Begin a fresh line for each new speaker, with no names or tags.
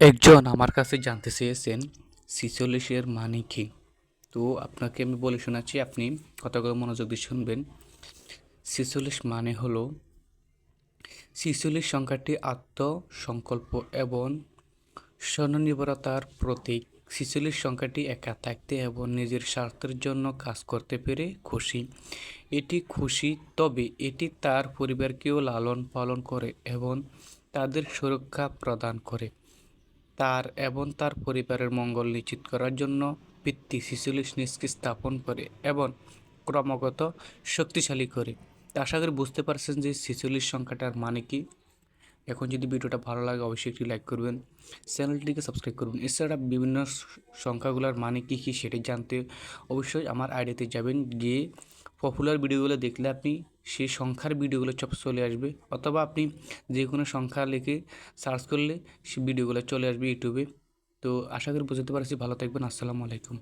একজন আমার কাছে জানতে চেয়েছেন ছিচল্লিশের মানে কি? তো আপনাকে আমি বলে শোনাচ্ছি, আপনি কথাগুলো মনোযোগ দিয়ে শুনবেন। ছিচল্লিশ মানে হলো ছিচল্লিশ সংখ্যাটি আত্মসংকল্প এবং স্বনির্ভরতার প্রতীক। ছিচল্লিশ সংখ্যাটি একা থাকতে এবং নিজের স্বার্থের জন্য কাজ করতে পেরে খুশি। এটি খুশি, তবে এটি তার পরিবারকেও লালন পালন করে এবং তাদের সুরক্ষা প্রদান করে। তার এবং তার পরিবারের মঙ্গল নিশ্চিত করার জন্য ভিত্তি ছিচল্লিশ নিজকে স্থাপন করে এবং ক্রমাগত শক্তিশালী করে। আশা করি বুঝতে পারছেন যে ছিচল্লিশ সংখ্যাটার মানে কি। এখন যদি ভিডিওটা ভালো লাগে, অবশ্যই একটি লাইক করবেন। চ্যানেলটিকে সাবস্ক্রাইব করবেন এছাড়া বিভিন্ন সংখ্যাগুলোর মানে কী কী সেটি জানতে অবশ্যই আমার আইডিতে যাবেন গিয়ে পপুলার ভিডিওগুলো দেখলে আপনি সেই সংখ্যার ভিডিওগুলো সব চলে আসবে, অথবা আপনি যে কোনো সংখ্যা লিখে সার্চ করলে সেই ভিডিওগুলো চলে আসবে ইউটিউবে তো আশা করি বুঝতে পারছি, ভালো থাকবেন, আসসালামু আলাইকুম।